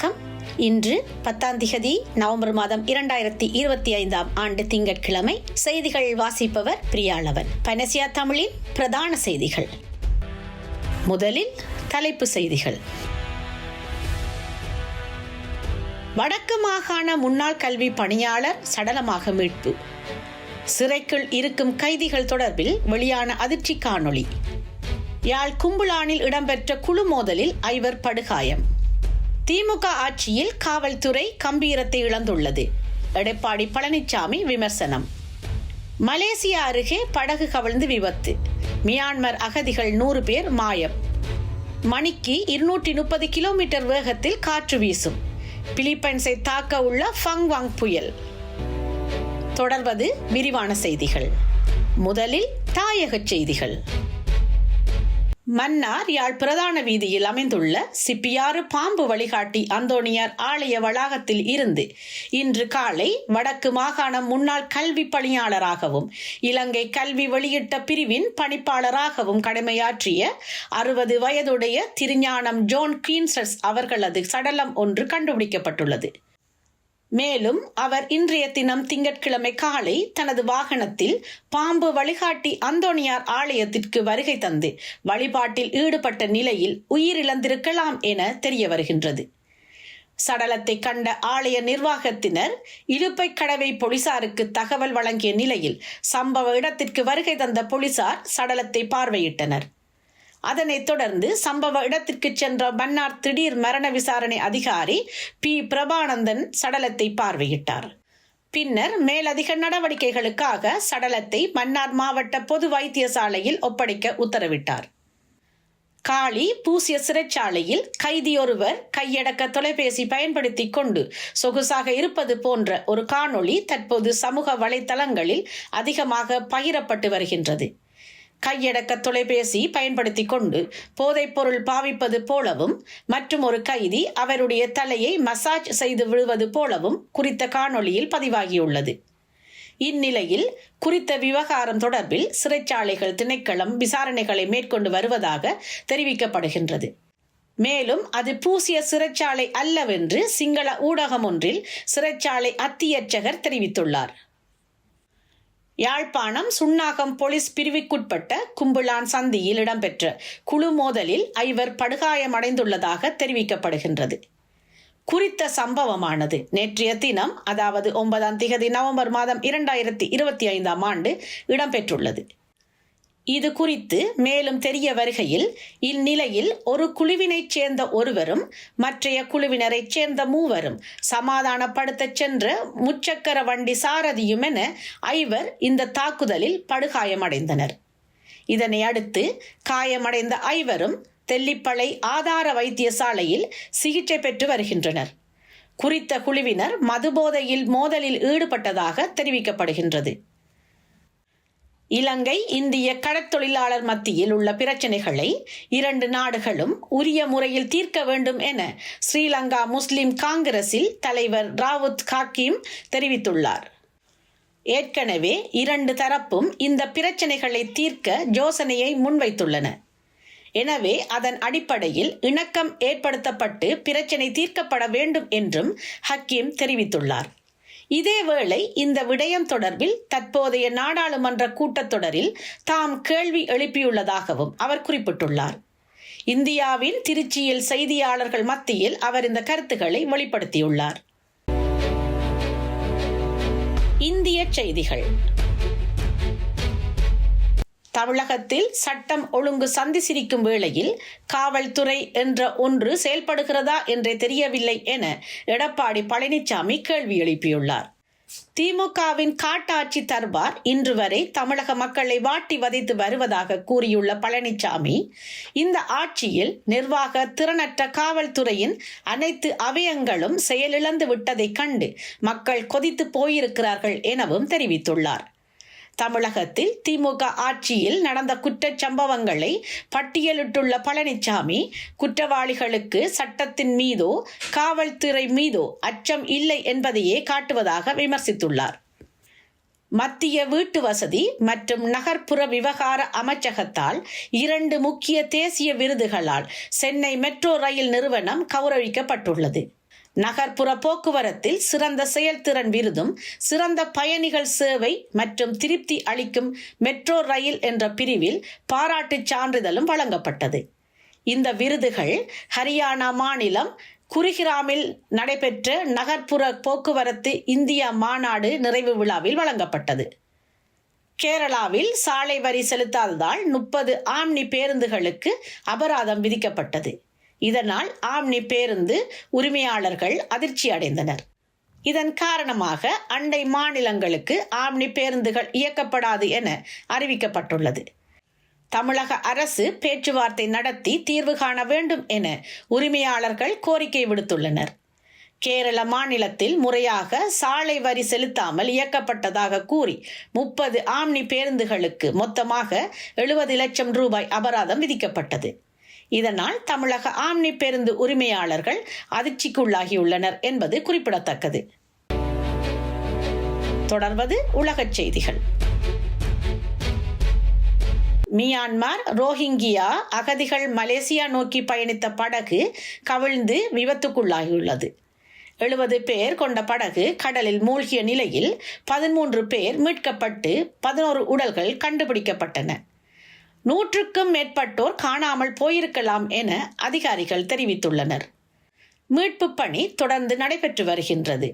வணக்கம். இன்று பத்தாம் திகதி நவம்பர் மாதம் இரண்டாயிரத்தி இருபத்தி ஐந்தாம் ஆண்டு திங்கட்கிழமை செய்திகள் வாசிப்பவர் பிரியாளவன். பனசியா தமிழின் பிரதான செய்திகள். முதலில் தலைப்பு செய்திகள். வடக்கு மாகாண முன்னாள் கல்வி பணியாளர் சடலமாக மீட்பு. சிறைக்குள் இருக்கும் கைதிகள் தொடர்பில் வெளியான அதிர்ச்சி காணொளி. யாழ் கும்புளானில் இடம்பெற்ற குழு மோதலில் ஐவர் படுகாயம். திமுக ஆட்சியில் காவல்துறை கம்பீரத்தை இழந்துள்ளது. எடப்பாடி பழனிசாமி விமர்சனம். மலேசியா அருகே படகு கவிழ்ந்து விபத்து. மியான்மர் அகதிகள் நூறு பேர் மாயம். மணிக்கு இருநூற்றி முப்பது கிலோமீட்டர் வேகத்தில் காற்று வீசும். பிலிப்பைன்ஸை தாக்க உள்ள ஃபங்வாங் புயல். தொடர்வது விரிவான செய்திகள். முதலில் தாயகச் செய்திகள். மன்னார் யாழ் பிரதான வீதியில் அமைந்துள்ள சிப்பியாறு பாம்பு வழிகாட்டி அந்தோணியார் ஆலய வளாகத்தில் இருந்து இன்று காலை வடக்கு மாகாணம் முன்னாள் கல்வி பணியாளராகவும் இலங்கை கல்வி வெளியிட்ட பிரிவின் பணிப்பாளராகவும் கடமையாற்றிய அறுபது வயதுடைய திருஞானம் ஜோன் கிரீன்சஸ் அவர்களது சடலம் ஒன்று கண்டுபிடிக்கப்பட்டுள்ளது. மேலும் அவர் இன்றைய தினம் திங்கட்கிழமை காலை தனது வாகனத்தில் பாம்பு வழிகாட்டி அந்தோணியார் ஆலயத்திற்கு வருகை தந்து வழிபாட்டில் ஈடுபட்ட நிலையில் உயிரிழந்திருக்கலாம் என தெரிய வருகின்றது. சடலத்தை கண்ட ஆலய நிர்வாகத்தினர் இழுப்பை கடவை போலீசாருக்கு தகவல் வழங்கிய நிலையில் சம்பவ இடத்திற்கு வருகை தந்த போலீசார் சடலத்தை பார்வையிட்டனர். அதனைத் தொடர்ந்து சம்பவ இடத்திற்கு சென்ற மன்னார் திடீர் மரண விசாரணை அதிகாரி பி. பிரபானந்தன் சடலத்தை பார்வையிட்டார். பின்னர் மேலதிக நடவடிக்கைகளுக்காக சடலத்தை மன்னார் மாவட்ட பொது வைத்தியசாலையில் ஒப்படைக்க உத்தரவிட்டார். காளி பூசிய சிறைச்சாலையில் கைதியொருவர் கையடக்க தொலைபேசி பயன்படுத்தி கொண்டு சொகுசாக இருப்பது போன்ற ஒரு காணொளி தற்போது சமூக வலைதளங்களில் அதிகமாக பகிரப்பட்டு வருகின்றது. கையடக்க தொலைபேசி பயன்படுத்தி கொண்டு போதைப்பொருள் பாவிப்பது போலவும் மற்றும் ஒரு கைதி அவருடைய தலையை மசாஜ் செய்து விழுவது போலவும் குறித்த காணொளியில் பதிவாகியுள்ளது. இந்நிலையில் குறித்த விவகாரம் தொடர்பில் சிறைச்சாலைகள் திணைக்களம் விசாரணைகளை மேற்கொண்டு வருவதாக தெரிவிக்கப்படுகின்றது. மேலும் அது பூசிய சிறைச்சாலை அல்லவென்று சிங்கள ஊடகம் ஒன்றில் சிறைச்சாலை அத்தியட்சகர் தெரிவித்துள்ளார். யாழ்ப்பாணம் சுன்னாகம் போலீஸ் பிரிவுக்குட்பட்ட கும்புளான் சந்தியில் இடம்பெற்ற குழு மோதலில் ஐவர் படுகாயமடைந்துள்ளதாக தெரிவிக்கப்படுகின்றது. குறித்த சம்பவமானது நேற்றைய தினம் அதாவது ஒன்பதாம் திகதி நவம்பர் மாதம் இரண்டாயிரத்தி இருபத்தி ஐந்தாம் ஆண்டு இடம்பெற்றுள்ளது. இது குறித்து மேலும் தெரிய வருகையில் இந்நிலையில் ஒரு குழுவினைச் சேர்ந்த ஒருவரும் மற்றைய குழுவினரைச் சேர்ந்த மூவரும் சமாதானப்படுத்தச் சென்ற முச்சக்கர வண்டி சாரதியும் என ஐவர் இந்த தாக்குதலில் படுகாயமடைந்தனர். இதனை அடுத்து காயமடைந்த ஐவரும் தெல்லிப்பளை ஆதார வைத்தியசாலையில் சிகிச்சை பெற்று வருகின்றனர். குறித்த குழுவினர் மதுபோதையில் மோதலில் ஈடுபட்டதாக தெரிவிக்கப்படுகின்றது. இலங்கை இந்திய கடற்தொழிலாளர் மத்தியில் உள்ள பிரச்சனைகளை இரண்டு நாடுகளும் உரிய முறையில் தீர்க்க வேண்டும் என ஸ்ரீலங்கா முஸ்லிம் காங்கிரஸில் தலைவர் ராவுத் ஹாக்கிம் தெரிவித்துள்ளார். ஏற்கனவே இரண்டு தரப்பும் இந்த பிரச்சனைகளை தீர்க்க யோசனையை முன்வைத்துள்ளன. எனவே அதன் அடிப்படையில் இணக்கம் ஏற்படுத்தப்பட்டு பிரச்சனை தீர்க்கப்பட வேண்டும் என்றும் ஹக்கீம் தெரிவித்துள்ளார். இதேவேளை இந்த விடயம் தொடர்பில் தற்போதைய நாடாளுமன்ற கூட்டத்தொடரில் தாம் கேள்வி எழுப்பியுள்ளதாகவும் அவர் குறிப்பிட்டுள்ளார். இந்தியாவின் திருச்சியில் செய்தியாளர்கள் மத்தியில் அவர் இந்த கருத்துக்களை வெளிப்படுத்தியுள்ளார். இந்திய செய்திகள். தமிழகத்தில் சட்டம் ஒழுங்கு சந்தி சிரிக்கும் வேளையில் காவல்துறை என்ற ஒன்று செயல்படுகிறதா என்றே தெரியவில்லை என எடப்பாடி பழனிசாமி கேள்வி எழுப்பியுள்ளார். திமுகவின் காட்டாட்சி தர்பார் இன்று வரை தமிழக மக்களை வாட்டி வதைத்து வருவதாக கூறியுள்ள பழனிசாமி இந்த ஆட்சியில் நிர்வாக திறனற்ற காவல்துறையின் அனைத்து அவயங்களும் செயலிழந்து விட்டதைக் கண்டு மக்கள் கொதித்து போயிருக்கிறார்கள் எனவும் தெரிவித்துள்ளார். தமிழகத்தில் திமுக ஆட்சியில் நடந்த குற்றச்சம்பவங்களை பட்டியலிட்டுள்ள பழனிசாமி குற்றவாளிகளுக்கு சட்டத்தின் மீதோ காவல்துறை மீதோ அச்சம் இல்லை என்பதையே காட்டுவதாக விமர்சித்துள்ளார். மத்திய வீட்டு வசதி மற்றும் நகர்ப்புற விவகார அமைச்சகத்தால் இரண்டு முக்கிய தேசிய விருதுகளால் சென்னை மெட்ரோ ரயில் நிறுவனம் கௌரவிக்கப்பட்டுள்ளது. நகர்ப்புற போக்குவரத்தில் சிறந்த செயல்திறன் விருதும் சிறந்த பயணிகள் சேவை மற்றும் திருப்தி அளிக்கும் மெட்ரோ ரயில் என்ற பிரிவில் பாராட்டுச் சான்றிதழும் வழங்கப்பட்டது. இந்த விருதுகள் ஹரியானா மாநிலம் குருகிராமில் நடைபெற்ற நகர்ப்புற போக்குவரத்து இந்தியா மாநாடு நிறைவு விழாவில் வழங்கப்பட்டது. கேரளாவில் சாலை வரி செலுத்தாததால் முப்பது ஆம்னி பேருந்துகளுக்கு அபராதம் விதிக்கப்பட்டது. இதனால் ஆம்னி பேருந்து உரிமையாளர்கள் அதிர்ச்சி அடைந்தனர் இதன் காரணமாக அண்டை மாநிலங்களுக்கு ஆம்னி பேருந்துகள் இயக்கப்படாது என அறிவிக்கப்பட்டுள்ளது. தமிழக அரசு பேச்சுவார்த்தை நடத்தி தீர்வு காண வேண்டும் என உரிமையாளர்கள் கோரிக்கை விடுத்துள்ளனர். கேரள மாநிலத்தில் முறையாக சாலை வரி செலுத்தாமல் இயக்கப்பட்டதாக கூறி முப்பது ஆம்னி பேருந்துகளுக்கு மொத்தமாக எழுபது லட்சம் ரூபாய் அபராதம் விதிக்கப்பட்டது. இதனால் தமிழக ஆம்னி பேருந்து உரிமையாளர்கள் அதிர்ச்சிக்குள்ளாகியுள்ளனர் என்பது குறிப்பிடத்தக்கது. தொடர்வது உலகச் செய்திகள். மியான்மர் ரோஹிங்கியா அகதிகள் மலேசியா நோக்கி பயணித்த படகு கவிழ்ந்து விபத்துக்குள்ளாகியுள்ளது. எழுபது பேர் கொண்ட படகு கடலில் மூழ்கிய நிலையில் பதிமூன்று பேர் மீட்கப்பட்டு பதினோரு உடல்கள் கண்டுபிடிக்கப்பட்டன. நூற்றுக்கும் மேற்பட்டோர் காணாமல் போயிருக்கலாம் என அதிகாரிகள் தெரிவித்துள்ளனர். மீட்பு பணி தொடர்ந்து நடைபெற்று வருகின்றது.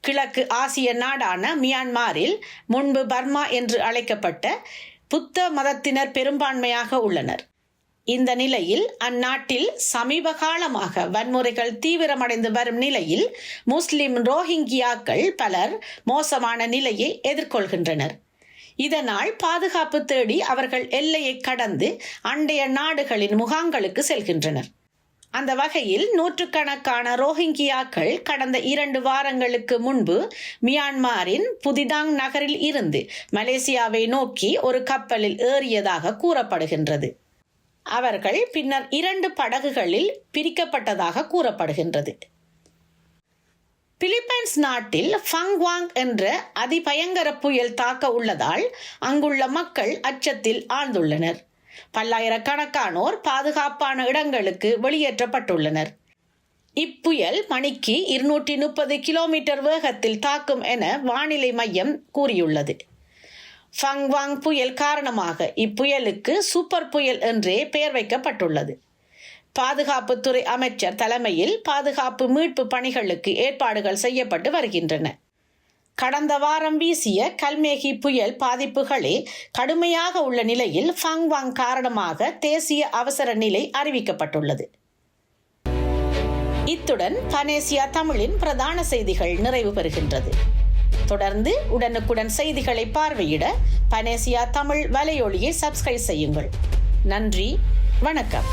கிழக்கு ஆசிய நாடான மியான்மாரில் முன்பு பர்மா என்று அழைக்கப்பட்ட புத்த மதத்தினர் பெரும்பான்மையாக உள்ளனர். இந்த நிலையில் அந்நாட்டில் சமீப காலமாக வன்முறைகள் தீவிரமடைந்து வரும் நிலையில் முஸ்லிம் ரோஹிங்கியாக்கள் பலர் மோசமான நிலையை எதிர்கொள்கின்றனர். இதனால் பாதுகாப்பு தேடி அவர்கள் எல்லையை கடந்து அண்டைய நாடுகளின் முகாங்களுக்கு செல்கின்றனர். அந்த வகையில் நூற்றுக்கணக்கான ரோஹிங்கியாக்கள் கடந்த இரண்டு வாரங்களுக்கு முன்பு மியான்மாரின் புதிதாங் நகரில் இருந்து மலேசியாவை நோக்கி ஒரு கப்பலில் ஏறியதாக கூறப்படுகின்றது. அவர்கள் பின்னர் இரண்டு படகுகளில் பிரிக்கப்பட்டதாக கூறப்படுகின்றது. பிலிப்பைன்ஸ் நாட்டில் ஃபங்வாங் என்ற அதிபயங்கர புயல் தாக்க உள்ளதால் அங்குள்ள மக்கள் அச்சத்தில் ஆழ்ந்துள்ளனர். பல்லாயிரக்கணக்கானோர் பாதுகாப்பான இடங்களுக்கு வெளியேற்றப்பட்டுள்ளனர். இப்புயல் மணிக்கு இருநூற்றி முப்பது கிலோமீட்டர் வேகத்தில் தாக்கும் என வானிலை மையம் கூறியுள்ளது. ஃபங்வாங் புயல் காரணமாக இப்புயலுக்கு சூப்பர் புயல் என்றே பெயர் வைக்கப்பட்டுள்ளது. பாதுகாப்புத்துறை அமைச்சர் தலைமையில் பாதுகாப்பு மீட்பு பணிகளுக்கு ஏற்பாடுகள் செய்யப்பட்டு வருகின்றன. கடந்த வாரம் வீசிய கல்மேகி புயல் பாதிப்புகளே கடுமையாக உள்ள நிலையில் ஃபங்வாங் காரணமாக தேசிய அவசர நிலை அறிவிக்கப்பட்டுள்ளது. இத்துடன் பனேசியா தமிழின் பிரதான செய்திகள் நிறைவு பெறுகின்றது. தொடர்ந்து உடனுக்குடன் செய்திகளை பார்வையிட பனேசியா தமிழ் வலையொலியை சப்ஸ்கிரைப் செய்யுங்கள். நன்றி வணக்கம்.